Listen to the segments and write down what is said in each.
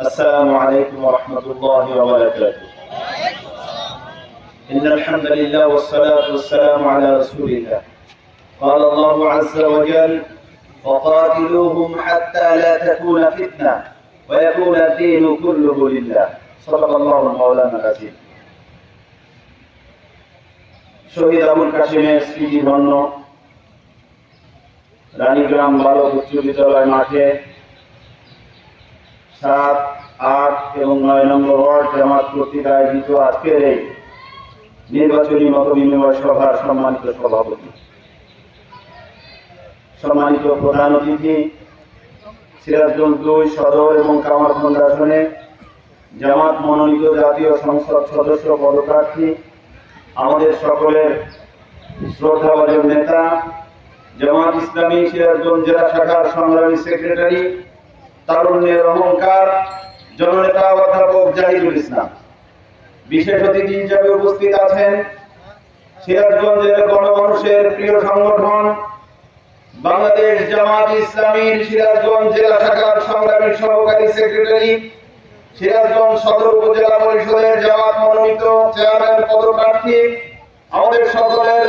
السلام عليكم ورحمة الله وبركاته إن الحمد لله والصلاة والسلام على رسول الله قال الله عز وجل وقاتلوهم حتى لا تكون فتنة ويكون الدين كله لله صدق الله مولانا العظيم শহীদ আবুল কাশিমের স্মৃতি ধন্য রানীগ্রাম বালক উচ্চ বিদ্যালয় মাঠে সাত আট এবং নয় নম্বর ওয়ার্ড জামাত কর্তৃক আয়োজিত আজকের এই নির্বাচনী মত বিনিময় সভার সম্মানিত সভাপতি। সম্মানিত প্রধান অতিথি, সিরাজগঞ্জ দুই সদর এবং কামারখন্ড আসনে জামাত মনোনীত জাতীয় সংসদ সদস্য পদপ্রার্থী, আমাদের সকলের শ্রদ্ধাভাজন নেতা, জামাত ইসলামী সিরাজগঞ্জ জেলা শাখার সংগ্রামী সেক্রেটারি, তারুণ্যের অহংকার জননেতা অধ্যাপক জাহিদুল ইসলাম। বিশেষ অতিথি হিসাবে উপস্থিত আছেন সিরাজগঞ্জের গণমানুষের প্রিয় সংগঠন, বাংলাদেশ জামাত ইসলামীর সিরাজগঞ্জ জেলা শাখার সংগ্রামী সহকারী সেক্রেটারি, সিরাজগঞ্জ সদর উপজেলা পরিষদের জামাত মনোনীত চেয়ারম্যান পদপ্রার্থী, আমাদের সকলের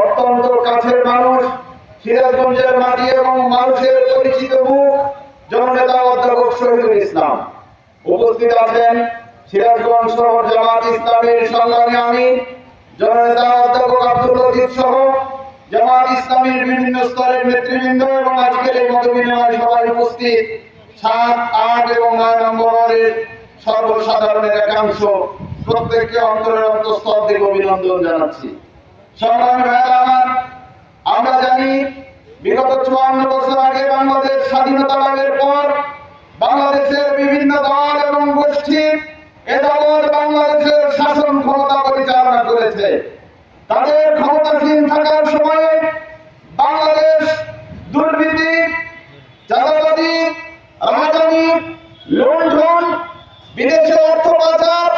অত্যন্ত কাছের মানুষ, সিরাজগঞ্জের মাটি এবং মানুষের পরিচিত মুখ, জননেতা অধ্যাপক শহীদুল ইসলাম। উপস্থিত আছেন সিরাজগঞ্জ শহর জামাত ইসলামের সংগ্রামী আমিন জননেতা অধ্যাপক আব্দুল লতিফ সহ জামাত ইসলামের বিভিন্ন স্তরের নেতৃবৃন্দ এবং আজকের এই মত বিনিময় সভায় উপস্থিত সাত, আট এবং নয় নম্বর ওয়ার্ডের সর্বসাধারণের একাংশ প্রত্যেককে অন্তরের অন্তঃস্থল থেকে অভিনন্দন জানাচ্ছি। সংগ্রামী ভাইয়েরা আমার, আমরা জানি বিগত চুয়ান্ন বছর আগে বাংলাদেশ স্বাধীনতা লাভের পর বাংলাদেশের বিভিন্ন দল এবং গোষ্ঠী এ দলের বাংলাদেশের শাসন ক্ষমতা পরিচালনা করেছে। তাদের ক্ষমতাসীন থাকার সময়ে বাংলাদেশ দুর্নীতি চাঁদাবাজি রাজধানী, লুণ্ঠন, বিদেশে অর্থ পাচার,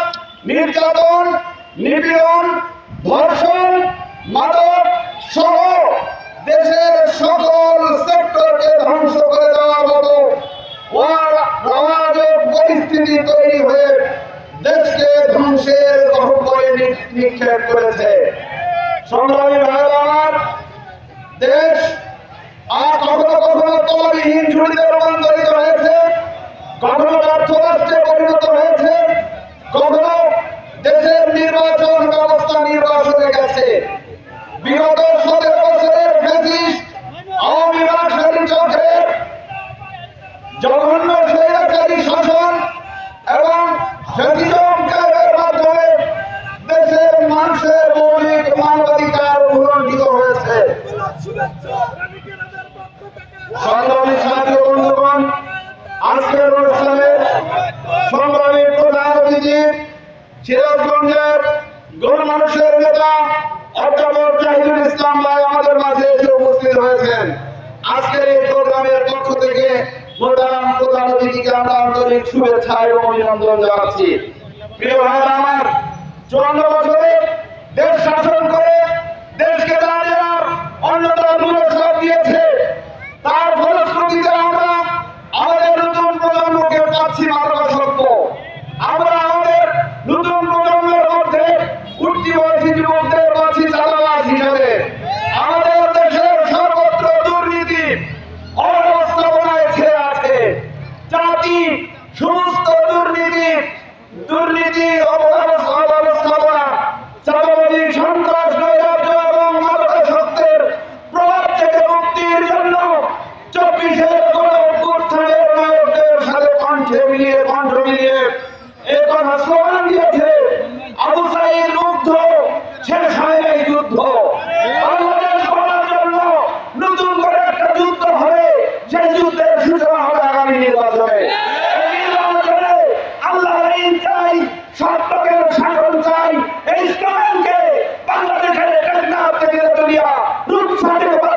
নির্যাতন, নিপীড়ন, ধর্ষণ, মাদক সহ দেশের সকল সেক্টরকে ধ্বংস করে দেওয়ার মতো ওয়া- অরাজক পরিস্থিতি তৈরি হয়ে দেশকে ধ্বংসের নি- নিক্ষেপ করেছে। দেশ আর কখনো কখনো তলাবিহীন ঝুড়িতে রূপান্তরিত হয়েছে, কখনো ব্যর্থ রাষ্ট্রে পরিণত হয়েছে, কখনো দেশের নির্বাচন ব্যবস্থা নির্বাচনে গেছে। বিগত সতেরো বছরের ফ্যাসিস্ট আওয়ামী রাজধানী চক্রের জঘন্য স্বৈরাচারী শাসন এবং ফ্যাসিজমকারের মাধ্যমে দেশের মানুষের মৌলিক মানবাধিকার উল্লঙ্ঘিত হয়েছে। ভাই আমাদের মাঝে এসে উপস্থিত হয়েছেন। আজকের এই থেকে প্রধান প্রধান অতিথিকে আমরা আন্তরিক শুভেচ্ছা এবং অভিনন্দন জানাচ্ছি। প্রিয় ভাইরা আমার চুয়ান্ন বছরে দেশ শাসন করে দেশকে দাঁড়িয়ে অন্যতম দূরে সব দিয়েছে তার ফলশ্রুতিতে আমরা আমাদের নতুন প্রজন্মকে পাচ্ছি মাদকাসক্ত আমরা আমাদের নতুন প্রজন্মের মধ্যে উঠতি বয়সী যুবকদের পাচ্ছি চাঁদাবাজ হিসাবে আমাদের দেশের সর্বত্র দুর্নীতি অব্যবস্থাপনায় ছেয়ে আছে জাতি সমস্ত দুর্নীতি দুর্নীতি অব্যবস্থা অব্যবস্থাপনা চাঁদাবাজি সন্ত্রাস নৈরাজ্য এবং মাদকাসক্তের প্রভাব থেকে মুক্তির জন্য চব্বিশের কোন অভ্যুত্থানের নায়কদের সাথে কণ্ঠে মিলিয়ে কণ্ঠ মিলিয়ে এ কথা স্লোগান দিয়েছে আবু সাইদ মুগ্ধ শেষ হয় এই যুদ্ধ বাংলাদেশ করার জন্য নতুন করে একটা যুদ্ধ হবে সেই যুদ্ধের সূচনা হবে আগামী নির্বাচনে এই নির্বাচনে আল্লাহ আইন চাই সব লোকের শাসন চাই এই স্লোগানকে বাংলাদেশের টেকনাফ থেকে দুনিয়া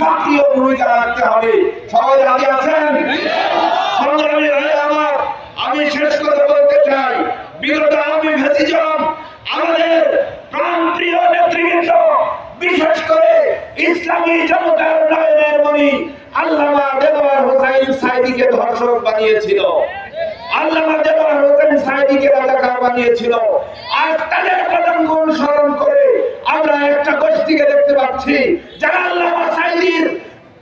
সক্রিয় ভূমিকা রাখতে হবে। সবাই রাজি আছেন? আমার আমি শেষ করে বলতে চাই। বিগত আওয়ামী ফ্যাসিজম আমাদের প্রাণপ্রিয় নেতৃবৃন্দ, বিশেষ করে ইসলামী জনতার নয়নের মণি আল্লামা দেলোয়ার হোসাইন সাইদিকে ধর্ষক বানিয়েছিল। আল্লামা দেলোয়ার হোসেন সাইদিকে রাজাকার বানিয়েছিল। আর তাদের পদাঙ্ক অনুসরণ করে আমরা একটা গোষ্ঠীকে দেখতে পাচ্ছি যারা আল্লামা সাইদির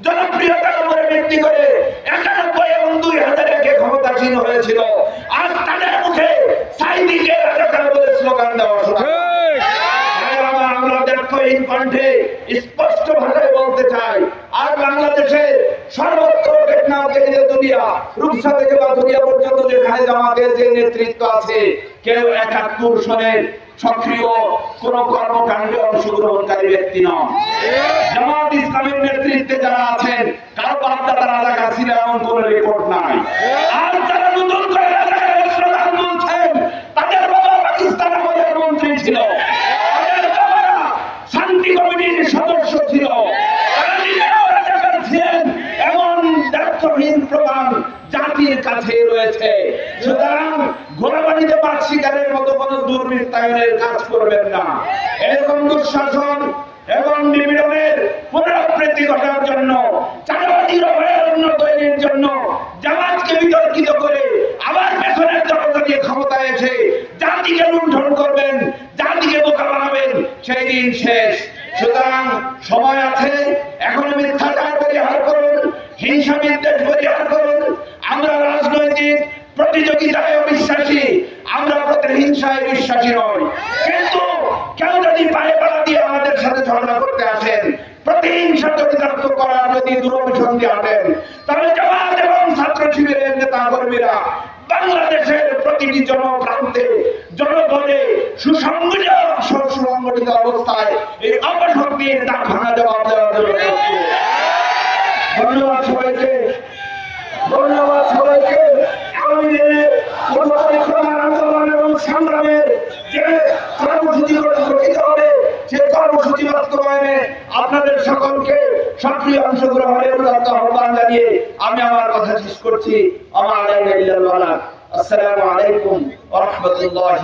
জনপ্রিয়তার উপরে ভিত্তি করে একানব্বই এবং দুই হাজার একে ক্ষমতাসীন হয়েছিল। তাদের মুখে সাইদিকে রাজাকার বলে স্লোগান দেওয়া শোনা যায়। আমরা আমরা দ্ব্যর্থহীন কণ্ঠে স্পষ্ট ভাষায় বলতে চাই আর বাংলাদেশে সর্বত্র যে দুনিয়া, রূপসা থেকে বা দুনিয়া পর্যন্ত যেখানে জামাতের যে নেতৃত্ব আছে, কেউ একাত্তর সনের সক্রিয় কোন কর্মকাণ্ডে অংশগ্রহণকারী ব্যক্তি নন। জামাত ইসলামের নেতৃত্বে যারা আছেন, কারও বাপদাদা রাজাকার ছিল এমন কোন রেকর্ড নাই। আর নতুন করে রাজাকারের স্লোগান বলছেন তাদের বাবা পাকিস্তান আমাদের মন্ত্রী ছিল তাদের বাবারা শান্তি কমিটির সদস্য ছিল তারা নিজেরাও রাজাকার ছিলেন এমন দায়িত্বহীন প্রমাণ জাতির কাছে রয়েছে সুতরাং ঘোড়াবাড়িতে শিকারের মতো কোন দুর্বৃত্তায়নের কাজ করবেন না। এরকম দুঃশাসন এবং নিপীড়নের পুনরাবৃত্তি ঘটার জন্য চাঁদাবাজির অভয়ারণ্য তৈরির জন্য জামাতকে বিতর্কিত করে আবার পেছনের জনতা দিয়ে ক্ষমতায় এসে জাতিকে লুণ্ঠন করবেন, জাতিকে বোকা বানাবেন, সেই দিন শেষ। সুতরাং সময় আছে, এখন মিথ্যাচার পরিহার করুন, হিংসা বিদ্বেষ পরিহার করুন, আমরা রাজনৈতিক প্রতিযোগিতায় বিশ্বাসী, আমরা প্রতিহিংসায় বিশ্বাসী নই। কিন্তু কেউ যদি পায়ে পাড়া দিয়ে আমাদের সাথে ঝগড়া করতে আসেন অবস্থায় ধন্যবাদ সবাইকে আগামী দিনে পরিক্রমার আন্দোলন এবং সংগ্রামের যে কর্মসূচি গঠিত হবে সেই কর্মসূচি বাস্তবায়নে আপনাদের সকলকে সক্রিয় অংশগ্রহণের উদাত্ত আহ্বান জানিয়ে আমি আমার কথা শেষ করছি। আমার আসসালামু আলাইকুম রহমতুল্লাহ